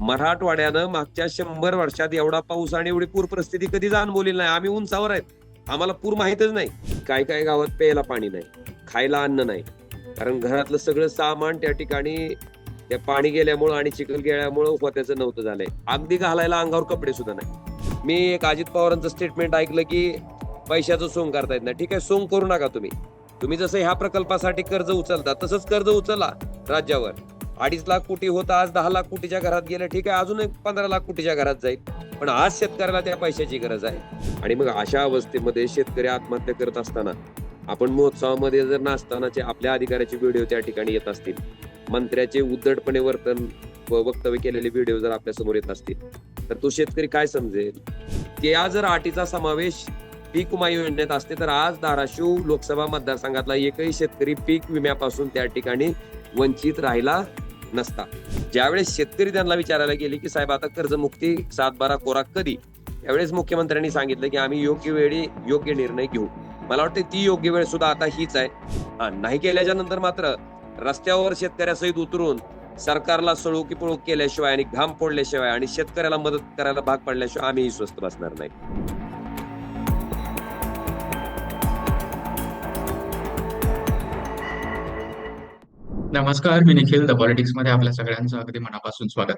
मराठवाड्यानं मागच्या शंभर वर्षात एवढा पाऊस आणि एवढी पूर परिस्थिती कधी अनुभवलेली नाही. आम्ही उंचावर आहेत. आम्हाला पूर माहीतच नाही. काय काय गावात प्यायला पाणी नाही. खायला अन्न नाही. कारण घरातलं सगळं सामान त्या ठिकाणी त्या पाणी गेल्यामुळं आणि चिखल गेल्यामुळं होत्याचं नव्हतं झालंय. अगदी घालायला अंगावर कपडे सुद्धा नाही. मी एक अजित पवारांचं स्टेटमेंट ऐकलं की पैशाचं सोंग करता येत नाही ठीक आहे सोंग करू नका तुम्ही. तुम्ही जसं ह्या प्रकल्पासाठी कर्ज उचलता तसंच कर्ज उचला राज्यावर. अडीच लाख कोटी होतं आज दहा लाख कोटीच्या घरात गेलं ठीक आहे अजून एक पंधरा लाख कोटीच्या घरात जाईल. पण आज शेतकऱ्याला त्या पैशाची गरज आहे. आणि मग अशा अवस्थेमध्ये शेतकरी आत्महत्या करत असताना आपण महोत्सवामध्ये जर नाचतानाचे आपल्या अधिकाऱ्याचे व्हिडिओ त्या ठिकाणी येत असतील मंत्र्याचे उद्धटपणे वर्तन व वक्तव्य केलेले व्हिडिओ जर आपल्यासमोर येत असतील तर तो शेतकरी काय समजेल? त्या जर अटीचा समावेश पीक विमा योजनेत असते तर आज धाराशिव लोकसभा मतदारसंघातला एकही शेतकरी पीक विम्यापासून त्या ठिकाणी वंचित राहिला नसता. ज्यावेळेस शेतकरी त्यांना विचारायला गेले की साहेब आता कर्जमुक्ती सात बारा कोरा कधी? त्यावेळेस मुख्यमंत्र्यांनी सांगितलं की आम्ही योग्य वेळी योग्य निर्णय घेऊ. मला वाटतं ती योग्य वेळ सुद्धा आता हीच आहे. हा, नाही केल्याच्यानंतर मात्र रस्त्यावर शेतकऱ्यासहित उतरून सरकारला सळू की पळू केल्याशिवाय आणि घाम फोडल्याशिवाय आणि शेतकऱ्याला मदत करायला भाग पडल्याशिवाय आम्हीही स्वस्त बसणार नाही. नमस्कार मी निखिल द पॉलिटिक्समध्ये आपल्या सगळ्यांचं अगदी मनापासून स्वागत.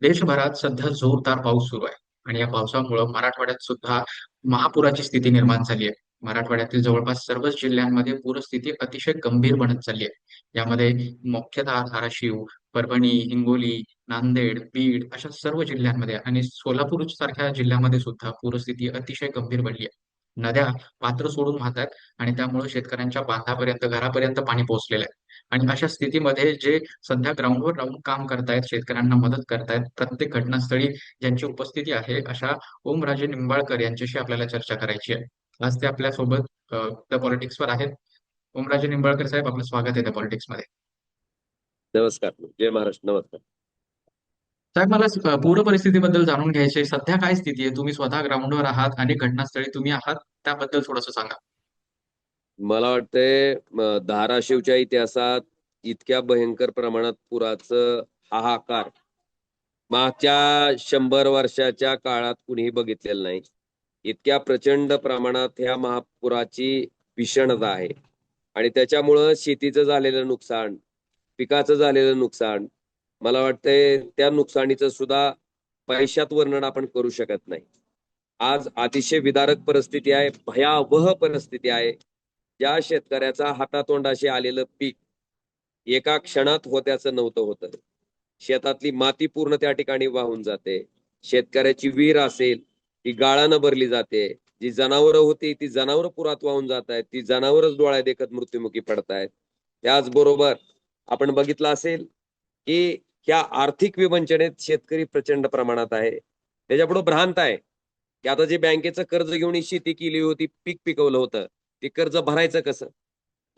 देशभरात सध्या जोरदार पाऊस सुरू आहे आणि या पावसामुळं मराठवाड्यात सुद्धा महापुराची स्थिती निर्माण झाली आहे. मराठवाड्यातील जवळपास सर्वच जिल्ह्यांमध्ये पूरस्थिती अतिशय गंभीर बनत चालली आहे. यामध्ये मुख्यतः धाराशिव परभणी हिंगोली नांदेड बीड अशा सर्व जिल्ह्यांमध्ये आणि सोलापूर सारख्या जिल्ह्यामध्ये सुद्धा पूरस्थिती अतिशय गंभीर बनली आहे. नद्या पात्र सोडून वाहतात आणि त्यामुळे शेतकऱ्यांच्या बांधापर्यंत घरापर्यंत पाणी पोहोचलेलं आहे. आणि अशा स्थितीमध्ये जे सध्या ग्राउंडवर राहून काम करतायत शेतकऱ्यांना मदत करतायत प्रत्येक घटनास्थळी ज्यांची उपस्थिती आहे अशा ओमराजे निंबाळकर यांच्याशी आपल्याला चर्चा करायची आहे. आज ते आपल्यासोबत द पॉलिटिक्सवर आहेत. ओमराजे निंबाळकर साहेब आपलं स्वागत आहे द पॉलिटिक्समध्ये. नमस्कार जय महाराष्ट्र नमस्कार. साहेब मला स- पूर परिस्थितीबद्दल जाणून घ्यायचे सध्या काय स्थिती आहे? तुम्ही स्वतः ग्राउंडवर आहात अनेक घटनास्थळी तुम्ही आहात? त्याबद्दल थोडंसं सांगा. मला वाटतंय धाराशिवच्या इतिहासात इतक्या भयंकर प्रमाणात पुराचं हाहाकार मागच्या शंभर वर्षाच्या काळात कुणीही बघितलेलं नाही. इतक्या प्रचंड प्रमाणात ह्या महापुराची भीषणता आहे. आणि त्याच्यामुळं शेतीचं झालेलं नुकसान पिकाचं झालेलं नुकसान मला वाटतंय त्या नुकसानीचं सुद्धा पैशात वर्णन आपण करू शकत नाही. आज अतिशय विदारक परिस्थिती आहे भयावह परिस्थिती आहे. ज्या शेतकऱ्याचा हातातोंडाशी आलेलं पीक एका क्षणात होत्याचं नव्हतं होतं. शेतातली माती पूर्ण त्या ठिकाणी वाहून जाते. शेतकऱ्याची विहीर असेल ती गाळानं भरली जाते. जी जनावरं होती ती जनावरं पुरात वाहून जात आहेत ती जनावरच डोळ्या देखत मृत्युमुखी पडतायत. त्याचबरोबर आपण बघितलं असेल की ह्या आर्थिक विवंचनेत शेतकरी प्रचंड प्रमाणात आहे. त्याच्यापुढे भ्रांत आहे. की आता जे बँकेचं कर्ज घेऊन ही शेती केली होती पीक पिकवलं होतं. ते कर्ज भरायचं कसं?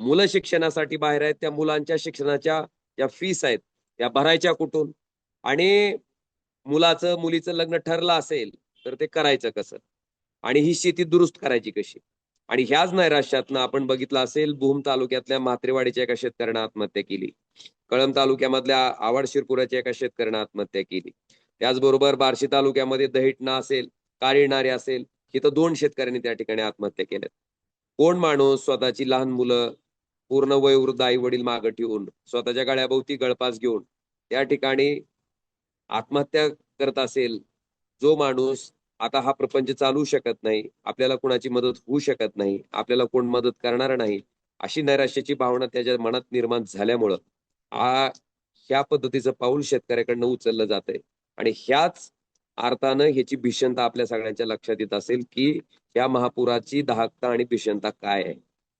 मुलं शिक्षणासाठी बाहेर आहेत त्या मुलांच्या शिक्षणाच्या ज्या फीस आहेत त्या भरायच्या कुठून? आणि मुलाचं मुलीचं लग्न ठरलं असेल तर ते करायचं कसं? आणि ही शेती दुरुस्त करायची कशी? आणि ह्याच नैराश्यातनं आपण बघितलं असेल भूम तालुक्यातल्या म्हात्रेवाडीच्या एका शेतकऱ्यानं आत्महत्या केली. कळंब तालुक्यामधल्या आवड शिरपुराच्या एका शेतकऱ्यानं आत्महत्या केली. त्याचबरोबर बार्शी तालुक्यामध्ये दहिटणा असेल कारिणारे असेल इथं दोन शेतकऱ्यांनी त्या ठिकाणी आत्महत्या केल्यात. कोण माणूस स्वतःची लहान मुलं पूर्ण वयोवृद्ध आई वडील मागं ठेवून स्वतःच्या गळ्याभोवती गळपास घेऊन त्या ठिकाणी आत्महत्या करत असेल जो माणूस आता हा प्रपंच चालू शकत नाही आपल्याला कोणाची मदत होऊ शकत नाही आपल्याला कोण मदत करणार नाही अशी नैराश्याची भावना त्याच्या मनात निर्माण झाल्यामुळं हा ह्या पद्धतीचं पाऊल शेतकऱ्याकडनं उचललं जातंय. आणि ह्याच अर्थानं ह्याची भीषणता आपल्या सगळ्यांच्या लक्षात येत असेल की या महापुराची दाहकता आणि भीषणता काय आहे?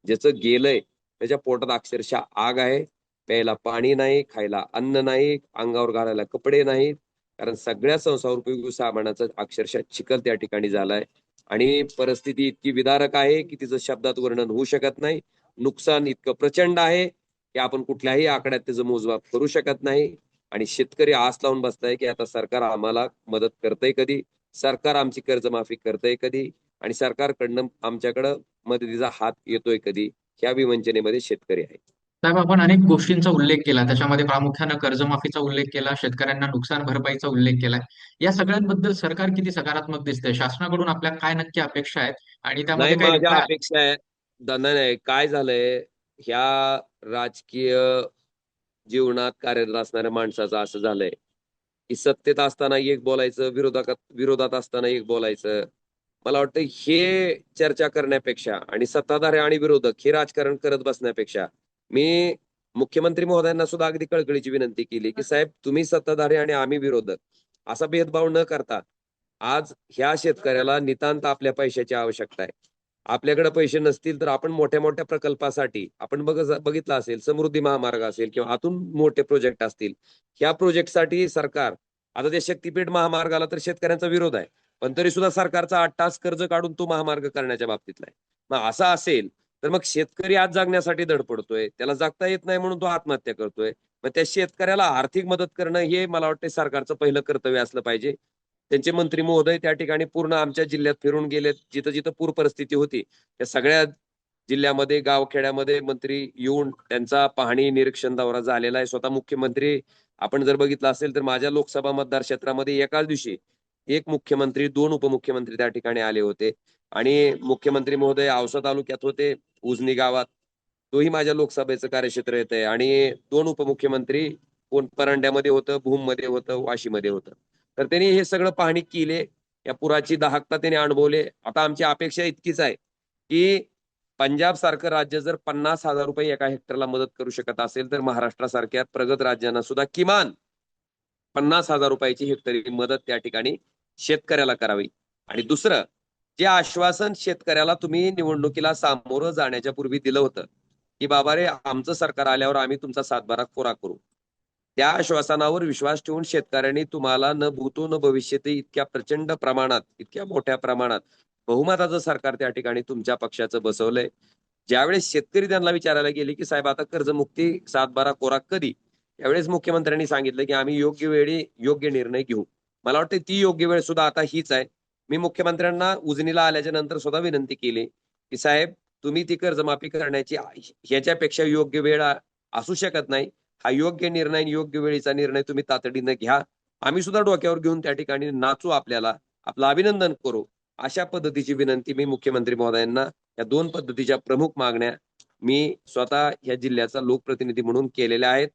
ज्याचं गेलंय त्याच्या पोटात अक्षरशः आग आहे. प्यायला पाणी नाही खायला अन्न नाही अंगावर घालायला कपडे नाहीत. कारण सगळ्या संसार उपयोगी सामानाचा अक्षरशः चिखल त्या ठिकाणी झालाय. आणि परिस्थिती इतकी विदारक आहे की तिचं शब्दात वर्णन होऊ शकत नाही. नुकसान इतकं प्रचंड आहे की आपण कुठल्याही आकड्यात त्याचं मोजमाप करू शकत नाही. आणि शेतकरी आस लावून बसताय की आता सरकार आम्हाला मदत करतंय कधी? सरकार आमची कर्जमाफी करतंय कधी? आणि सरकारकडनं आमच्याकडं मदतीचा हात येतोय कधी? ह्या विवंचनेमध्ये शेतकरी आहे साहेब आपण अनेक गोष्टींचा उल्लेख केला. त्याच्यामध्ये प्रामुख्यानं कर्जमाफीचा उल्लेख केला शेतकऱ्यांना नुकसान भरपाईचा उल्लेख केलाय या सगळ्यांबद्दल सरकार किती सकारात्मक दिसतंय? शासनाकडून आपल्या काय नक्की अपेक्षा आहेत? आणि त्यामध्ये रिप्लाय अपेक्षा आहे काय झालंय? ह्या राजकीय जीवनात कार्यरत असणाऱ्या माणसाचं असं झालंय की सत्तेत असताना एक बोलायचं विरोधात विरोधात असताना एक बोलायचं. मला वाटतं हे चर्चा करण्यापेक्षा आणि सत्ताधारी आणि विरोधक हे राजकारण करत बसण्यापेक्षा मी मुख्यमंत्री महोदयांना सुद्धा अगदी कळकळीची विनंती केली की साहेब तुम्ही सत्ताधारी आणि आम्ही विरोधक असा भेदभाव न करता आज ह्या शेतकऱ्याला नितांत आपल्या पैशाची आवश्यकता आहे. आपल्याकडे पैसे नसतील तर आपण मोठ्या मोठ्या प्रकल्पासाठी आपण बघ बघितलं असेल समृद्धी महामार्ग असेल किंवा आतून मोठे प्रोजेक्ट असतील ह्या प्रोजेक्टसाठी सरकार आता ते शक्तीपीठ महामार्गाला तर शेतकऱ्यांचा विरोध आहे पण तरी सुद्धा सरकारचा आठ तास कर्ज काढून तो महामार्ग करण्याच्या बाबतीतला आहे. मग असं असेल तर मग शेतकरी आज जागण्यासाठी धडपडतोय त्याला जगता येत नाही म्हणून तो आत्महत्या करतोय मग त्या शेतकऱ्याला आर्थिक मदत करणं हे मला वाटतं सरकारचं पहिलं कर्तव्य असलं पाहिजे. त्यांचे मंत्री महोदय त्या ठिकाणी पूर्ण आमच्या जिल्ह्यात फिरून गेलेत. जिथं जिथं पूर परिस्थिती होती त्या सगळ्या जिल्ह्यामध्ये गावखेड्यामध्ये मंत्री येऊन त्यांचा पाहणी निरीक्षण दौरा झालेला आहे. स्वतः मुख्यमंत्री आपण जर बघितलं असेल तर माझ्या लोकसभा मतदार क्षेत्रामध्ये एकाच दिवशी एक मुख्यमंत्री दोन उपमुख्यमंत्री त्या ठिकाणी आले होते. आणि मुख्यमंत्री महोदय औसा तालुक्यात होते उजनी गावात. तोही माझ्या लोकसभेचं कार्यक्षेत्र येत आहे आणि दोन उपमुख्यमंत्री कोण परंड्यामध्ये होतं भूममध्ये होतं वाशीमध्ये होतं. तर त्यांनी हे सगळं पाहणी केले. या पुराची दाहकता त्यांनी अनुभवले. आता आमची अपेक्षा इतकीच आहे की पंजाब सारखं राज्य जर पन्नास हजार रुपये एका हेक्टरला मदत करू शकत असेल तर महाराष्ट्रासारख्या प्रगत राज्यांना सुद्धा किमान पन्नास हजार रुपयाची हेक्टरी मदत त्या ठिकाणी शेतकऱ्याला करावी. आणि दुसरं जे आश्वासन शेतकऱ्याला तुम्ही निवडणुकीला सामोरं जाण्याच्या पूर्वी दिलं होतं की बाबा रे आमचं सरकार आल्यावर आम्ही तुमचा सातबारा कोरा करू. त्या आश्वासनावर विश्वास ठेवून शेतकऱ्यांनी तुम्हाला न भूतो न भविष्यती इतक्या प्रचंड प्रमाणात इतक्या मोठ्या प्रमाणात बहुमताचं सरकार त्या ठिकाणी तुमच्या पक्षाचं बसवलंय. ज्यावेळेस शेतकरी त्यांना विचारायला गेले की साहेब आता कर्जमुक्ती सातबारा कोरा कधी? त्यावेळेस मुख्यमंत्र्यांनी सांगितलं की आम्ही योग्य वेळी योग्य निर्णय घेऊ. मला वाटतं ती योग्य वेळ सुद्धा आता हीच आहे. मी मुख्यमंत्र्यांना उजनीला आल्याच्यानंतर सुद्धा विनंती केली की साहेब तुम्ही ती कर्जमाफी करण्याची ह्याच्यापेक्षा योग्य वेळ असू शकत नाही. हा योग्य निर्णय योग्य वेळीचा निर्णय तुम्ही तातडीनं घ्या. आम्ही सुद्धा डोक्यावर घेऊन त्या ठिकाणी नाचू आपल्याला. आपलं अभिनंदन करू. अशा पद्धतीची विनंती मी मुख्यमंत्री महोदयांना या दोन पद्धतीच्या प्रमुख मागण्या मी स्वतः या जिल्ह्याचा लोकप्रतिनिधी म्हणून केलेल्या आहेत.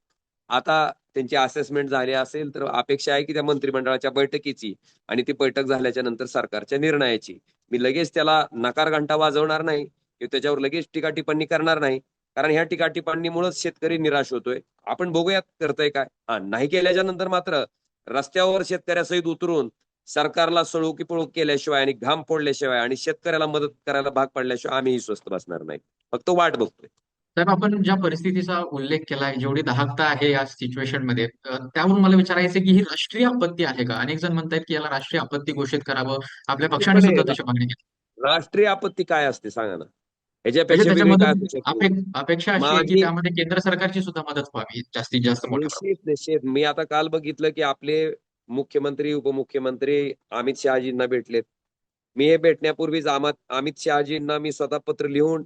आता त्यांची असेसमेंट झाली असेल तर अपेक्षा आहे की त्या मंत्रिमंडळाच्या बैठकीची आणि ती बैठक झाल्याच्यानंतर सरकारच्या निर्णयाची. मी लगेच त्याला नकार घंटा वाजवणार नाही. किंवा त्याच्यावर लगेच टीका टिप्पणी करणार नाही. कारण ह्या टीका टिप्पणीमुळेच शेतकरी निराश होतोय. आपण बघूयात करतोय काय. हा नाही केल्याच्यानंतर मात्र रस्त्यावर शेतकऱ्यासहित उतरून सरकारला सळू की पळू केल्याशिवाय आणि घाम फोडल्याशिवाय आणि शेतकऱ्याला मदत करायला भाग पडल्याशिवाय आम्हीही स्वस्त बसणार नाही. फक्त वाट बघतोय. साहेब आपण ज्या परिस्थितीचा उल्लेख केलाय जेवढी दाहकता आहे या सिच्युएशनमध्ये त्यावरून मला विचारायचं की ही राष्ट्रीय आपत्ती आहे का? अनेक जण म्हणतात की याला राष्ट्रीय आपत्ती घोषित करावं. आपल्या पक्षाने सुद्धा तशी मागणी केली. राष्ट्रीय आपत्ती काय असते सांगा ना. ह्याच्यापेक्षा वेगळी काय त्याच्यामध्ये असू शकते? अपे- अपेक्षा अशी आहे की माझी त्यामध्ये केंद्र सरकारची सुद्धा मदत व्हावी जास्तीत जास्त मोठ्या निश्चित निश्चित. मी आता काल बघितलं की आपले मुख्यमंत्री उपमुख्यमंत्री अमित शहाजींना भेटलेत. मी हे भेटण्यापूर्वीच आमात अमित शहाजींना मी स्वतः पत्र लिहून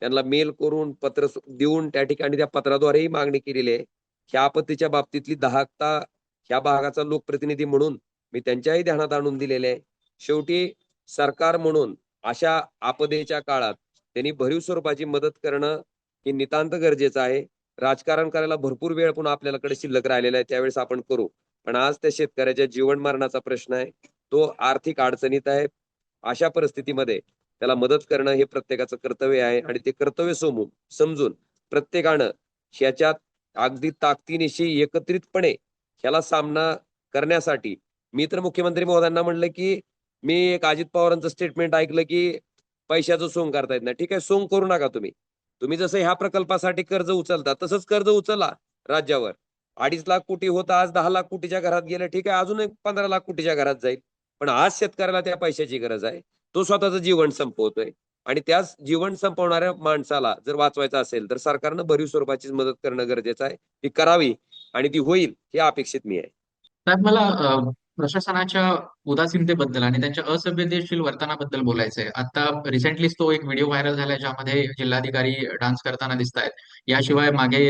त्यांना मेल करून पत्र स- देऊन त्या ठिकाणी त्या पत्राद्वारेही मागणी केलेली आहे. ह्या आपत्तीच्या बाबतीतली दाहकता ह्या भागाचा लोकप्रतिनिधी म्हणून मी त्यांच्याही ध्यानात आणून दिलेले आहे. शेवटी सरकार म्हणून अशा आपदेच्या काळात त्यांनी भरीव स्वरूपाची मदत करणं हे नितांत गरजेचं आहे. राजकारण करायला भरपूर वेळ पण आपल्याकडे शिल्लक राहिलेला आहे त्यावेळेस आपण करू. पण आज त्या शेतकऱ्याच्या जीवन मरणाचा प्रश्न आहे. तो आर्थिक अडचणीत आहे. अशा परिस्थितीमध्ये त्याला मदत करणं हे प्रत्येकाचं कर्तव्य आहे आणि ते कर्तव्य समून समजून प्रत्येकानं ह्याच्यात अगदी ताकदीनिशी एकत्रितपणे ह्याला सामना करण्यासाठी मी तर मुख्यमंत्री महोदयांना म्हणलं की मी एक अजित पवारांचं स्टेटमेंट ऐकलं की पैशाचं सोंग करता येत नाही. ठीक आहे? सोंग करू नका तुम्ही. तुम्ही जसं ह्या प्रकल्पासाठी कर्ज उचलता तसंच कर्ज उचला राज्यावर. अडीच लाख कोटी होतं आज दहा लाख कोटीच्या घरात गेलं ठीक आहे? अजून एक पंधरा लाख कोटीच्या घरात जाईल. पण आज शेतकऱ्याला त्या पैशाची गरज आहे. तो स्वतःचं जीवन संपवतोय. आणि त्याच जीवन संपवणाऱ्या माणसाला जर वाचवायचं असेल तर सरकारनं भरीव स्वरूपाची मदत करणं गरजेचं आहे. ती करावी आणि ती होईल हे अपेक्षित मी आहे. मला प्रशासनाच्या उदासीनतेबद्दल आणि त्यांच्या असभ्यतेशील वर्तनाबद्दल बोलायचंय. आता रिसेंटलीच तो एक व्हिडिओ व्हायरल झालाय ज्यामध्ये जिल्हाधिकारी डान्स करताना दिसत आहेत याशिवाय मागे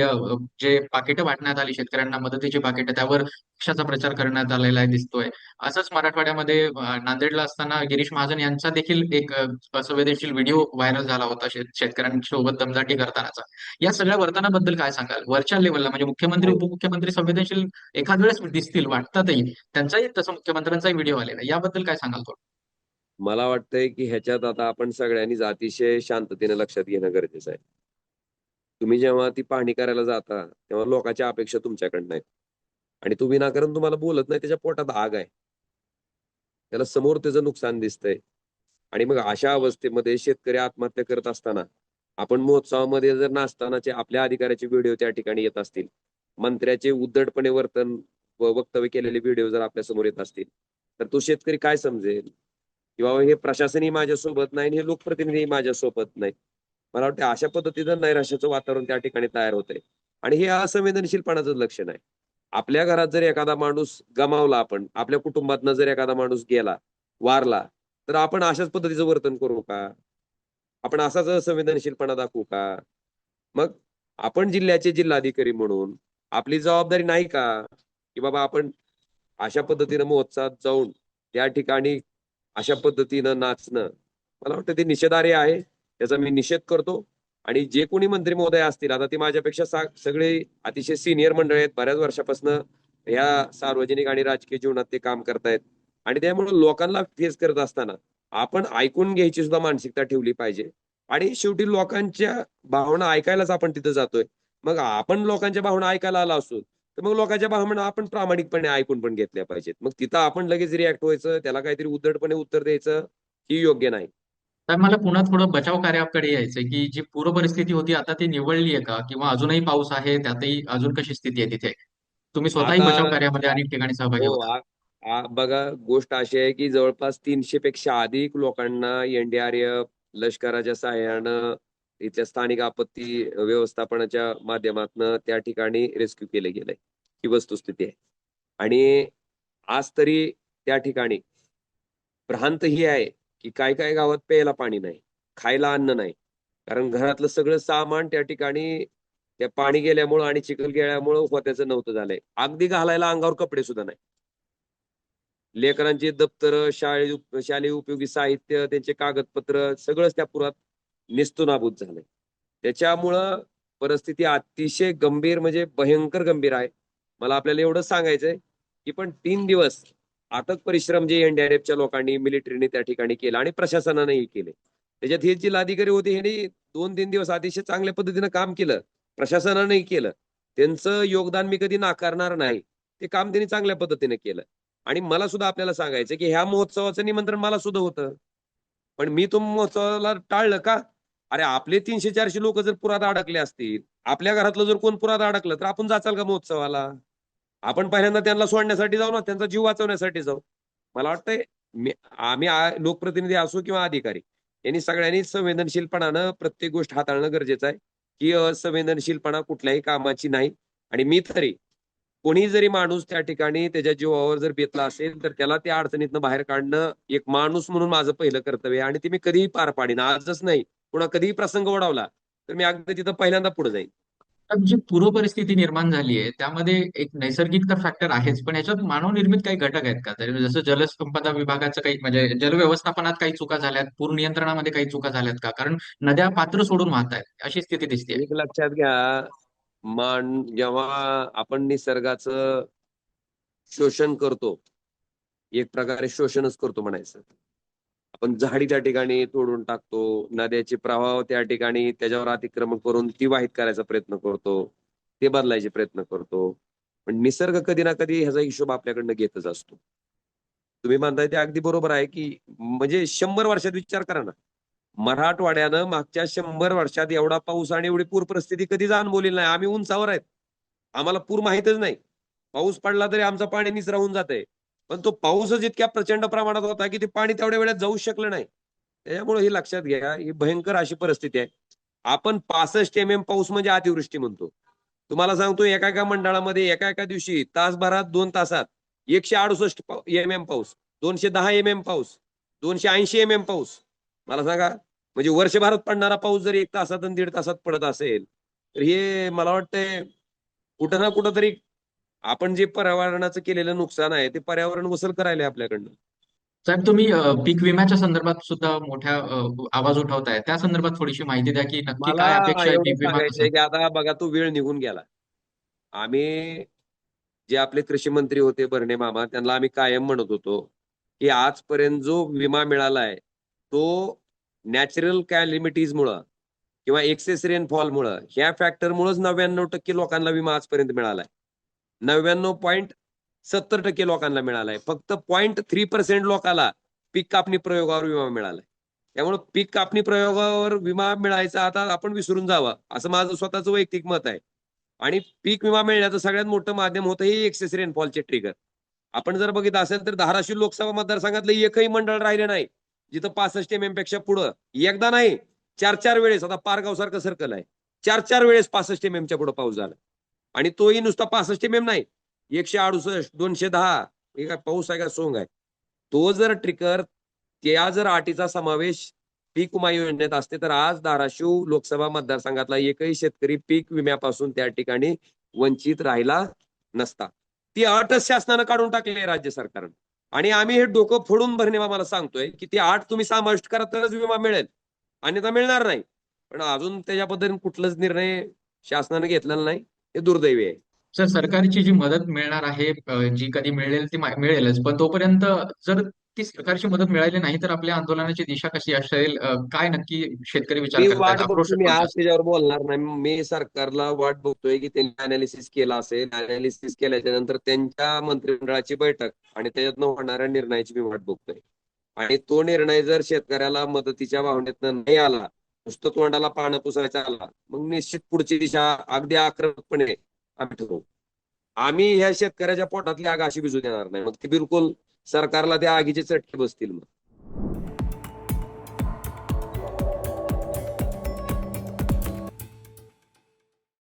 जे पाकिटं वाटण्यात आली शेतकऱ्यांना मदतीची पाकिटं त्यावर पक्षाचा प्रचार करण्यात आलेला आहे दिसतोय. असंच मराठवाड्यामध्ये नांदेडला असताना गिरीश महाजन यांचा देखील एक असंवेदनशील व्हिडिओ व्हायरल झाला होता शेतकऱ्यांसोबत दमदाटी करतानाचा. या सगळ्या वर्तनाबद्दल काय सांगाल? वरच्या लेवलला म्हणजे मुख्यमंत्री उपमुख्यमंत्री संवेदनशील एखाद वेळेस दिसतील वाटतातही त्यांचाही तसं मुख्यमंत्र्यांचाही व्हिडिओ आलेला याबद्दल काय सांगाल थोडं मला वाटतंय की ह्याच्यात आता आपण सगळ्यांनीच अतिशय शांततेने लक्षात घेणं गरजेचं आहे. तुम्ही जेव्हा ती पाहणी करायला जाता तेव्हा लोकांच्या अपेक्षा तुमच्याकडनं आहेत आणि तो विनाकारण तुम्हाला बोलत नाही त्याच्या पोटात आग आहे. त्याला समोर त्याचं नुकसान दिसतंय. आणि मग अशा अवस्थेमध्ये शेतकरी आत्महत्या करत असताना आपण महोत्सवामध्ये जर नाचतानाचे आपल्या अधिकाऱ्याचे व्हिडिओ त्या ठिकाणी येत असतील मंत्र्याचे उद्धटपणे वर्तन वक्तव्य केलेले व्हिडिओ जर आपल्यासमोर येत असतील तर तो शेतकरी काय समजेल? किंवा हे प्रशासनही माझ्यासोबत नाही आणि हे लोकप्रतिनिधी माझ्यासोबत नाही. मला वाटतं अशा पद्धतीचं नैराश्याचं वातावरण त्या ठिकाणी तयार होतंय. आणि हे असंवेदनशीलपणाचं लक्षण आहे. आपल्या घरात जर एखादा माणूस गमावला आपण आपल्या कुटुंबातनं जर एखादा माणूस गेला वारला तर आपण अशाच पद्धतीचं वर्तन करू का? आपण असाच असंवेदनशीलपणा दाखवू का? मग आपण जिल्ह्याचे जिल्हाधिकारी म्हणून आपली जबाबदारी नाही का? की बाबा आपण अशा पद्धतीनं महोत्सवात जाऊन त्या ठिकाणी अशा पद्धतीनं नाचणं. मला वाटतं ते निषेधार्ह आहे. त्याचा मी निषेध करतो. आणि जे कोणी मंत्री महोदय असतील आता ते माझ्यापेक्षा सगळे अतिशय सिनियर मंडळ आहेत. बऱ्याच वर्षापासून या सार्वजनिक आणि राजकीय जीवनात ते काम करतायत. आणि त्यामुळे लोकांना फेस करत असताना आपण ऐकून घ्यायची सुद्धा मानसिकता ठेवली पाहिजे. आणि शेवटी लोकांच्या भावना ऐकायलाच आपण तिथं जातोय. मग आपण लोकांच्या भावना ऐकायला आला असू तर मग लोकांच्या भावना आपण प्रामाणिकपणे ऐकून पण घेतल्या पाहिजेत. मग तिथं आपण लगेच रिॲक्ट व्हायचं त्याला काहीतरी उद्धटपणे उत्तर द्यायचं ही योग्य नाही. तर मला पुन्हा थोडं बचाव कार्याकडे यायचंय की जी पूर परिस्थिती होती आता ती निवळली आहे का? किंवा अजूनही पाऊस आहे त्यातही अजून कशी स्थिती आहे तिथे? तुम्ही स्वतःही बचाव कार्यामध्ये अनेक ठिकाणी सहभागी हो होता. बघा गोष्ट अशी आहे की जवळपास तीनशे पेक्षा अधिक लोकांना एनडीआरएफ लष्कराच्या सहाय्यानं इथल्या स्थानिक आपत्ती व्यवस्थापनाच्या माध्यमातून त्या ठिकाणी रेस्क्यू केले गेले. ही वस्तुस्थिती आहे. आणि आज तरी त्या ठिकाणी भ्रांत ही आहे की काय काय गावात प्यायला पाणी नाही खायला अन्न नाही. कारण घरातलं सगळं सामान त्या ठिकाणी त्या पाणी गेल्यामुळं आणि चिखल गेल्यामुळं होत्याचं नव्हतं झालंय. अगदी घालायला अंगावर कपडे सुद्धा नाही. लेकरांची दप्तर शाळे शालेय उपयोगी साहित्य त्यांचे कागदपत्र सगळंच त्या पुरात निस्तुनाभूत झालंय. त्याच्यामुळं परिस्थिती अतिशय गंभीर म्हणजे भयंकर गंभीर आहे. मला आपल्याला एवढंच सांगायचंय की पण तीन दिवस अथक परिश्रम जे एनडीआरएफच्या लोकांनी मिलिटरीने त्या ठिकाणी केलं आणि प्रशासनानेही केले. त्याच्यात हे जिल्हाधिकारी होते ह्यांनी दोन तीन दिवस अतिशय चांगल्या पद्धतीनं काम केलं. प्रशासनानेही केलं. त्यांचं योगदान मी कधी नाकारणार नाही. ते काम त्यांनी चांगल्या पद्धतीने केलं. आणि मला सुद्धा आपल्याला सांगायचं की ह्या महोत्सवाचं निमंत्रण मला सुद्धा होतं. पण मी तो महोत्सवाला टाळलं का? अरे आपले तीनशे चारशे लोक जर पुरात अडकले असतील आपल्या घरातलं जर कोण पुरात अडकलं तर आपण जाचाल का महोत्सवाला? आपण पहिल्यांदा त्यांना सोडण्यासाठी जाऊ ना त्यांचा जीव वाचवण्यासाठी जाऊ. मला वाटतंय आम्ही लोकप्रतिनिधी असो किंवा अधिकारी यांनी सगळ्यांनी संवेदनशीलपणानं प्रत्येक गोष्ट हाताळणं गरजेचं आहे की असंवेदनशीलपणा कुठल्याही कामाची नाही. आणि मी तरी कोणी जरी माणूस त्या ठिकाणी त्याच्या जीवावर जर बेतला असेल तर त्याला त्या अडचणीतनं बाहेर काढणं एक माणूस म्हणून माझं पहिलं कर्तव्य आहे आणि ते मी कधीही पार पाडीन. आजच नाही पुन्हा कधीही प्रसंग ओढवला तर मी अगदी तिथं पहिल्यांदा पुढे तर जी पूर परिस्थिती निर्माण झाली आहे त्यामध्ये एक नैसर्गिक तर फॅक्टर आहेच पण याच्यात मानवनिर्मित काही घटक आहेत का? तर जसं जलसंपदा विभागाचं काही म्हणजे जलव्यवस्थापनात काही चुका झाल्यात पूर नियंत्रणामध्ये काही चुका झाल्यात का? कारण नद्या पात्र सोडून वाहत आहेत अशी स्थिती दिसते एक लक्षात घ्या मान जेव्हा आपण निसर्गाचं शोषण करतो एक प्रकारे शोषणच करतो म्हणायचं. आपण झाडी त्या ठिकाणी तोडून टाकतो नद्याचे प्रवाह त्या ठिकाणी त्याच्यावर अतिक्रमण करून ती वाहित करायचा प्रयत्न करतो ते बदलायचे प्रयत्न करतो. पण निसर्ग कधी ना कधी ह्याचा हिशोब आपल्याकडनं घेतच असतो. तुम्ही म्हणताय ते अगदी बरोबर आहे की म्हणजे शंभर वर्षात विचार करा ना. मराठवाड्यानं मागच्या शंभर वर्षात एवढा पाऊस आणि एवढी पूर परिस्थिती कधी अनुभवलेली नाही. आम्ही उंचावर आहेत. आम्हाला पूर माहितच नाही. पाऊस पडला तरी आमचं पाणी निसरावून जातंय. पण तो पाऊसच इतक्या प्रचंड प्रमाणात होता की ते पाणी तेवढ्या वेळात जाऊ शकलं नाही. त्याच्यामुळे हे लक्षात घ्या ही भयंकर अशी परिस्थिती आहे. आपण पासष्ट एम एम पाऊस म्हणजे अतिवृष्टी म्हणतो. तुम्हाला सांगतो एका एका मंडळामध्ये एका एका दिवशी तासभरात दोन तासात एकशे अडुसष्ट एम एम पाऊस दोनशे दहा एम एम पाऊस दोनशे ऐंशी एम एम पाऊस. मला सांगा म्हणजे वर्षभरात पडणारा पाऊस जर एक तासात आणि दीड तासात पडत असेल तर हे मला वाटतंय कुठं ना कुठं तरी आपण जे पर्यावरणाचं केलेलं नुकसान आहे ते पर्यावरण वसूल करायला आपल्याकडनं. साहेब तुम्ही पीक विम्याच्या संदर्भात सुद्धा मोठ्या आवाज उठवताय. त्या संदर्भात थोडीशी माहिती द्या की नक्की काय अपेक्षा आहे एवढं पीक विमा सांगायचंय की आता बघा तो वेळ निघून गेला. आम्ही जे आपले कृषी मंत्री होते भरणे मामा त्यांना आम्ही कायम म्हणत होतो की आजपर्यंत जो विमा मिळालाय तो नॅचरल कॅलिमिटीज मुळे किंवा एक्सेस रेनफॉल मुळे ह्या फॅक्टर मुळेच नव्याण्णव टक्के लोकांना विमा आजपर्यंत मिळालाय. नव्याण्णव पॉईंट सत्तर टक्के लोकांना मिळालाय. फक्त पॉईंट थ्री पर्सेंट लोकांना पीक कापणी प्रयोगावर विमा मिळालाय. त्यामुळे पीक कापणी प्रयोगावर विमा मिळायचा आता आपण विसरून जावा असं माझं स्वतःचं वैयक्तिक मत आहे. आणि पीक विमा मिळण्याचं सगळ्यात मोठं माध्यम होतं हे एक्सेस रेनफॉलचे ट्रिगर आपण जर बघितलं असेल तर धाराशिव लोकसभा मतदारसंघातलं एकही मंडळ राहिलं नाही. जिथं पासष्ट एम एमपेक्षा पुढं. एकदा नाही चार चार वेळेस आता पारगाव सारखं सर्कल आहे. चार चार वेळेस पासष्ट एम एमच्या पुढे पाऊस झाला. आणि तोही नुसता पासष्ट एम एम नाही. एकशे अडुसष्ट दोनशे दहा हे काय पाऊस आहे का सोंग आहे. तो जर ट्रिकर त्या जर अटीचा समावेश पीक विमा योजनेत असते तर आज धाराशिव लोकसभा मतदारसंघातला एकही शेतकरी पीक विम्यापासून त्या ठिकाणी वंचित राहिला नसता. ती अटच शासनानं काढून टाकली राज्य सरकारनं. आणि आम्ही हे डोकं फोडून भरणे मला सांगतोय की ती आठ तुम्ही समाविष्ट करा तरच विमा मिळेल. अन्यथा मिळणार नाही. पण अजून त्याच्या पद्धतीने कुठलाच निर्णय शासनाने घेतलेला नाही. हे दुर्दैवी आहे. सर सरकारची जी मदत मिळणार आहे जी कधी मिळेल ती मिळेलच. पण तोपर्यंत जर ती सरकारची मदत मिळाली नाही तर आपल्या आंदोलनाची दिशा कशी असेल? काय नक्की शेतकरी विचार मी वाट बघतो मी आज त्याच्यावर बोलणार नाही. मी सरकारला वाट बघतोय की त्यांनी अनालिसिस केला असेल. अनालिसिस केल्याच्यानंतर त्यांच्या मंत्रिमंडळाची बैठक आणि त्याच्यातनं होणाऱ्या निर्णयाची मी वाट बघतोय. आणि तो निर्णय जर शेतकऱ्याला मदतीच्या भावनेतनं नाही आला नुसतं तोंडाला पानं पुसायचा आला. मग निश्चित पुढची दिशा अगदी आक्रमकपणे आम्ही ठरवू. आम्ही ह्या शेतकऱ्याच्या पोटातली आग अशी भिजू देणार नाही. मग ते बिलकुल सरकारला त्या आगीचे चटके बसतील मग.